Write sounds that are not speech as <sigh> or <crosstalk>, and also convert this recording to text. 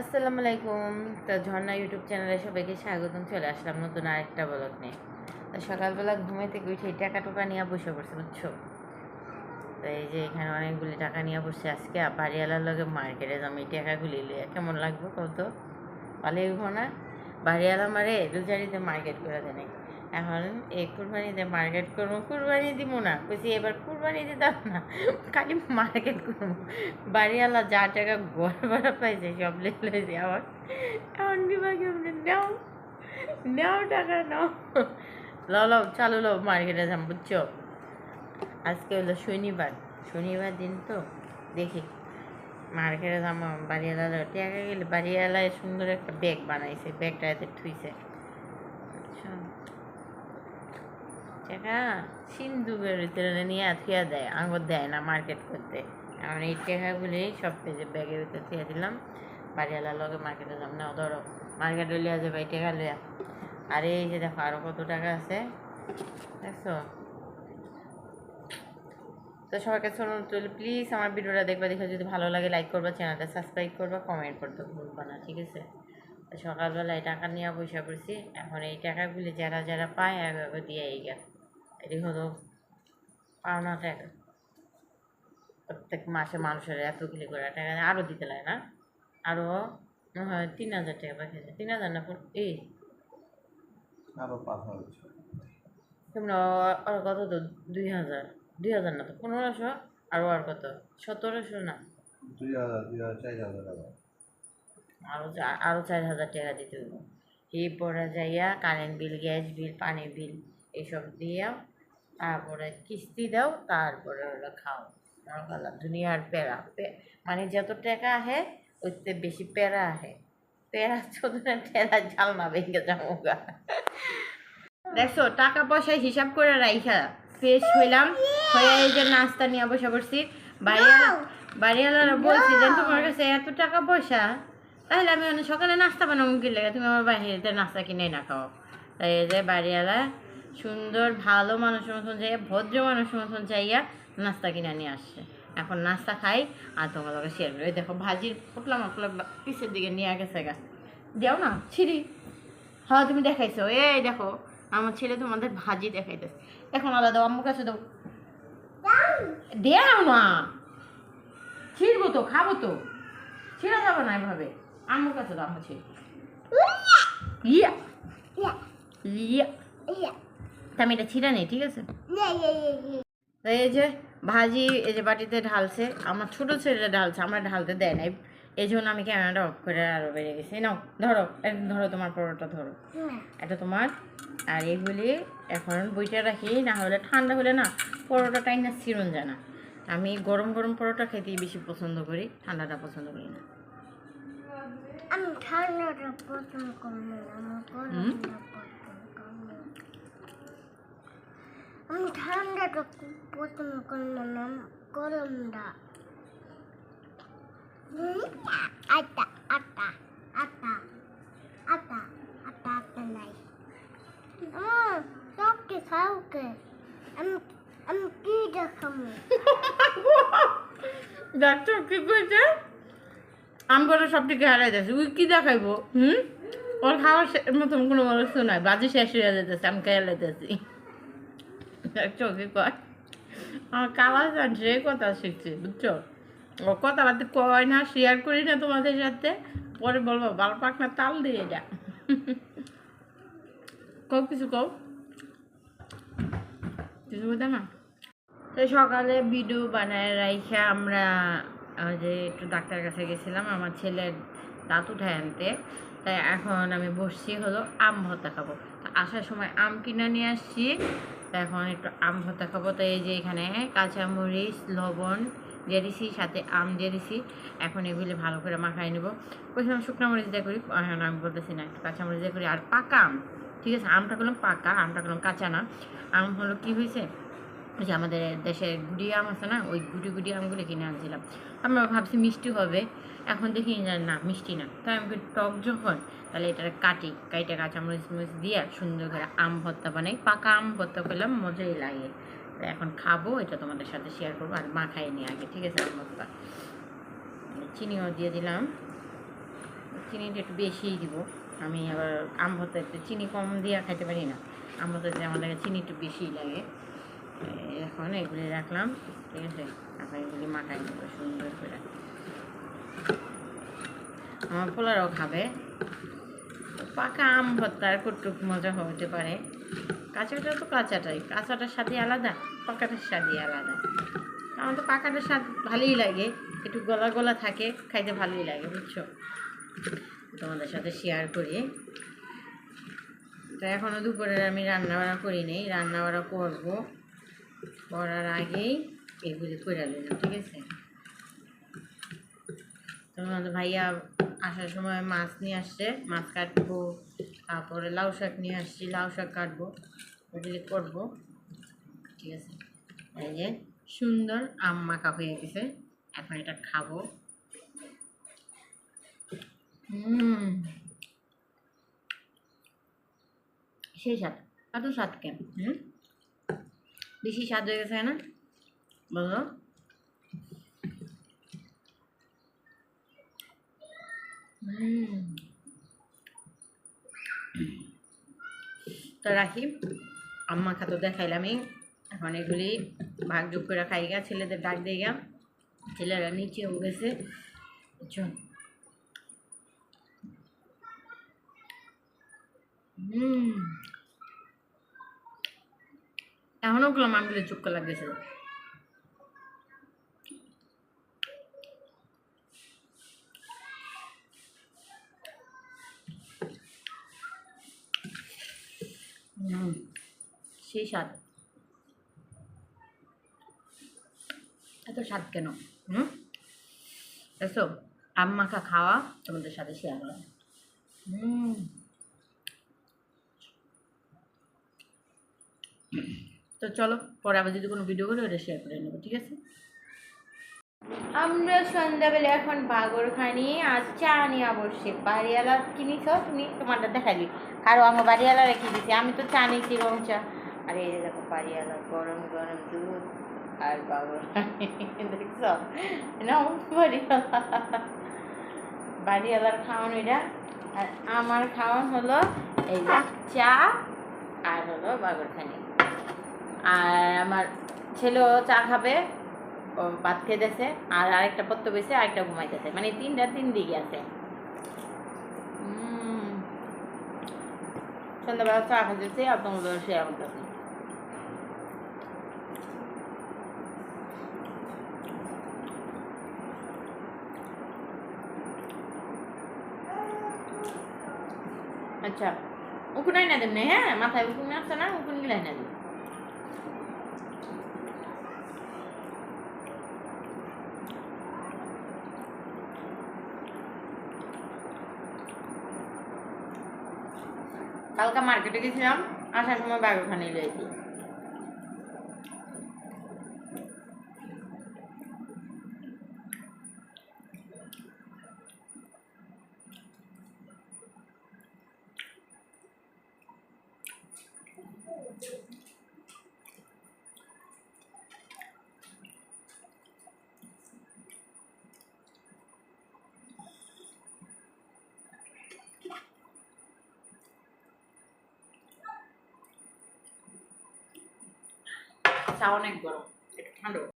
আসসালামু আলাইকুম। তা ঝর্ণা ইউটিউব চ্যানেলে সবাইকে স্বাগতম। চলে আসলাম নতুন আরেকটা ব্লগ নিয়ে। তো সকালবেলা ঘুমে থেকে উঠে টাকা টোকা নিয়ে বসে পড়ছে, বুঝছ? তো এই যে এখানে অনেকগুলি টাকা নিয়ে বসে আজকে বাড়িওয়ালার লগে মার্কেটে যাম এই টাকাগুলি লিয়ে কেমন লাগবে কত ভালো না? বাড়িওয়ালা মারে রোজারিতে মার্কেট করে দেয়। এখন এই কুরবানিতে মার্কেট করব, কুরবানি দিব না। বলছি, এবার কুরবানি দিতাম না, খালি মার্কেট করব। বাড়িওয়ালা যা টাকা ঘর ভাড়া পাইছে, সব লেগেছে আমার এখন বিভাগে নাও নাও টাকা, নাও। ল ল চালু লো মার্কেটে যাম, বুঝছ? আজকে হলো শনিবার শনিবার দিন তো, দেখি। মার্কেটে যাম বাড়িওয়ালা টাকা গেলে বাড়িওয়ালায় সুন্দর একটা ব্যাগ বানাইছে ব্যাগটা এতে ঠুইছে বুঝছ টাকা সিন্ধুকের ভিতরে নিয়ে থুয়া দেয়, আঙুর দেয় না মার্কেট করতে। এখন এই টাকাগুলি সব পেজে ব্যাগের ভিতরে থুয়া দিলাম, বাড়িওয়ালার লগে মার্কেটে যাম। না ধরো মার্কেটে লিয়া যাবে এই টাকা লিয়া আর এই যে দেখো, আরও কত টাকা আছে? দেখছ? তো সবাইকে শোনো তুলে প্লিজ আমার ভিডিওটা দেখবা, দেখে যদি ভালো লাগে লাইক করবা চ্যানেলটা সাবস্ক্রাইব করবা কমেন্ট করতে ভুলবা না, ঠিক আছে? সকালবেলায় টাকা নিয়ে পয়সা করছি, এখন এই টাকাগুলি যারা যারা পায়, এভাবে দিয়ে এই গা এটি হলো পাওনা টাকা প্রত্যেক মাসে মানুষের এতগুলি করে টাকা আরও দিতে লাগে না। আরও হয় তিন হাজার টাকা বাকি আছে তিন হাজার না এই আরও পাঁচ হাজার তোমরা আর কত তো? দুই হাজার। দুই হাজার না তো? পনেরোশো? আরও আর কত? সতেরোশো না? দুই হাজার দুই হাজার চার হাজার টাকা। আরও আরও চার হাজার টাকা দিতে হবে এরপরে যাইয়া কারেন্ট বিল গ্যাস বিল পানি বিল এইসব দিয়া তারপরে কিস্তি দাও তারপরে ওরা খাও। করলাম দুনিয়ার প্যারা মানে যত টাকা আহে ওইতে বেশি প্যারা আহে। প্যারা ছোট না টেরা জাল না ভেঙে যামোগা দেখছ টাকা পয়সা হিসাব করে রাইখা। ফ্রেশ হইলাম হয়ে এই যে নাস্তা নিয়ে বসে পড়ছি। বাড়িওয়ালা বাড়িওয়ালারা বলছি যে তোমার কাছে এত টাকা পয়সা? তাহলে আমি সকালে নাস্তা বানাবো কি লাগে? তুমি আমার বাড়িতে নাস্তা কিনে না খাও। তাই এই যে বাড়িওয়ালা সুন্দর, ভালো মানুষের মতন যাইয়া, ভদ্র মানুষের মতন চাইয়া নাস্তা কিনে নিয়ে আসছে। এখন নাস্তা খাই, আর লগে শেয়ার করি। দেখো, ভাজির ফুটলাম ফুটলাম পিছের দিকে নিয়ে গেছে গা। দেও না, ছিড়ি। হ্যাঁ তুমি দেখাইছো। এই দেখো, আমার ছেলে তোমাদের ভাজি দেখাইতেছে। এখন আলাদা, আম্মুর কাছে দাও। দেও না। ছিড়বো তো, খাব তো। ছিঁড়া যাবে না এভাবে। আম্মুর কাছে দাও আমার ছেলে ইয়া। ইয়া। তা আমি এটা ছিঁড়া নেই ঠিক আছে? এই যে ভাজি এই যে বাটিতে ঢালছে আমার ছোট ছেলেটা ঢালছে আমরা ঢালতে দেয় নাই। এই জন্য আমি ক্যামেরাটা অফ করে আরও বেড়ে গেছি। নাও ধরো ধরো তোমার পরোটা ধরো। এটা তোমার আর এগুলি এখন বইটা রাখি না হলে ঠান্ডা হলে না পরোটাটাই না চিরন যায় না। আমি গরম গরম পরোটা খেতেই বেশি পছন্দ করি ঠান্ডাটা পছন্দ করি না। আমি ঠান্ডাটা পছন্দ করি না আমি গরমটা হুম? আটা আটা আটা আটা আটা আটা নাই আমার সবকে খাওকে আমি আমি কি দেখাবো ডাক্তার কি সব থেকে হারাই যাচ্ছে ওই কি দেখাইবো, হুম? ওর খাওয়ার মতন কোনো বস্তু নাই। বাজি শেষ হয়ে যেতেছে, আমি খেয়ে কি কয় আমার কালা জানছে কথা শিখছি বুঝছ ও কথাবার্তা কয় না শেয়ার করি না তোমাদের সাথে পরে বলব ভালো পাক না তাল দিয়ে যা কও কিছু কও কিছু বলতে না তো সকালে ভিডিও বানায় রাইখে আমরা যে একটু ডাক্তার কাছে গেছিলাম, আমার ছেলের দাঁত উঠায় আনতে তাই এখন আমি বসছি হলো আম ভর্তা খাব। আসার সময় আম কিনে নিয়ে আসছি। এখন একটু আম ভর্তা খাব। তো এই যে এখানে কাঁচা কাঁচামরিচ, লবণ দিয়ে দিছি, সাথে আম দিয়ে দিছি। এখন এগুলি ভালো করে মাখাই নেব। প্রথমে শুকনো মরিচ দিয়ে করি। এখন আমি বলতেছি না, একটু কাঁচামরিচ দিয়ে করি। আর পাকা আম, ঠিক আছে? আমটা করলাম পাকা, আমটা করলাম কাঁচা না। আম হলো কি হয়েছে ওই যে আমাদের দেশের গুড়ি আম আছে না, ওই গুড়ি গুড়ি আমগুলো কিনে আনছিলাম। আমরা ভাবছি মিষ্টি হবে, এখন দেখি না, মিষ্টি না। তাই আমাকে টক যখন, তাহলে এটা কাটি, কাইটা কাঁচামরিচ মরিচ দিয়ে সুন্দর করে আম ভর্তা বানাই। পাকা আম ভর্তা করলাম, মজাই লাগে। তো এখন খাব, এটা তোমাদের সাথে শেয়ার করব, আর মাখাই নিয়ে আগে, ঠিক আছে, আম ভর্তা। চিনিও দিয়ে দিলাম। চিনিটা একটু বেশিই দিব। আমি আবার আম ভর্তাতে চিনি কম দিয়ে খাইতে পারি না। আম ভর্তাতে আমার চিনি একটু বেশিই লাগে। এখন এগুলি রাখলাম। ঠিক আছে? এখন এগুলি মাখাই নেব, সুন্দর করে। আমার পোলারাও খাবে। পাকা আম ভর্তা আর কটুক মজা হতে পারে? কাঁচাটা তো কাঁচাটাই। কাঁচাটার স্বাদই আলাদা, পাকাটার স্বাদই আলাদা। আমার তো পাকাটার স্বাদ ভালোই লাগে। একটু গলা গলা থাকে, খাইতে ভালোই লাগে, বুঝছ? তোমাদের সাথে শেয়ার করি। তো এখনও দুপুরে আমি রান্না বান্না করি নেই। রান্না বান্না করব। করার আগেই এগুলি করে দিলাম ঠিক আছে? তোমাদের ভাইয়া আসার সময় মাছ নিয়ে আসছে, মাছ কাটবো, তারপরে লাউ শাক নিয়ে আসছি, লাউ শাক কাটবো, ওগুলি করব, ঠিক আছে? এই যে সুন্দর আম মাখা হয়ে গেছে, এখন এটা খাব। সেই স্বাদ, এত স্বাদ কেন? হুম? বেশি স্বাদ হয়ে গেছে না? বলো। তো রাখি। আম্মা খাতো দেখাইলামই। এখন এগুলি ভাগ যোগ করে খাই গা, ছেলেদের ডাক দিয়ে গা। ছেলেরা নিচেও গেছে। হুম। এখনও ওগুলো মামগুলো চুক্কা লাগতেছে। সেই স্বাদ। এত স্বাদ কেন? হুম? দেখছ? আম মাখা খাওয়া, তোমাদের সাথে শেয়ার করলাম হুম। তো চলো, পরে আবার যদি কোনো ভিডিও করি ওটা শেয়ার করে নেব, ঠিক আছে? আমরা সন্ধ্যাবেলা এখন বাগরখানি আর চা নিয়ে বসছি। বাড়িওয়ালা কিনিস তুমি তোমারটা দেখালি। আর আমার বাড়িওয়ালা রেখে দিছি? আমি তো চা নিয়েছি রং চা। আর এই দেখো বাড়িওয়ালা, গরম গরম দুধ আর বাগরখানি, <laughs> দেখছ? না বাড়িওয়ালা। বাড়িওয়ালার খাওয়ান এটা আর আমার খাওয়ান হলো এই চা আর হলো বাগরখানি। আর আমার ছেলেও চা খাবে ভাত খেতেছে, আর আরেকটা পত্র বেছে আরেকটা ঘুমাইতেছে। মানে তিনটা তিন দিকে আছে। সন্ধ্যাবেলা চা খাইতেছে, আর তোমাদের শেয়ার করতেছে। আচ্ছা উকুনাই না দেবনে হ্যাঁ? মাথায় উকুন আছে না? উকুন গিলাই না দেব কালকে মার্কেটে গেছিলাম আসার সময় ব্যাগ ওখানে রয়েছি। চা অনেক গরম একটু ঠান্ডা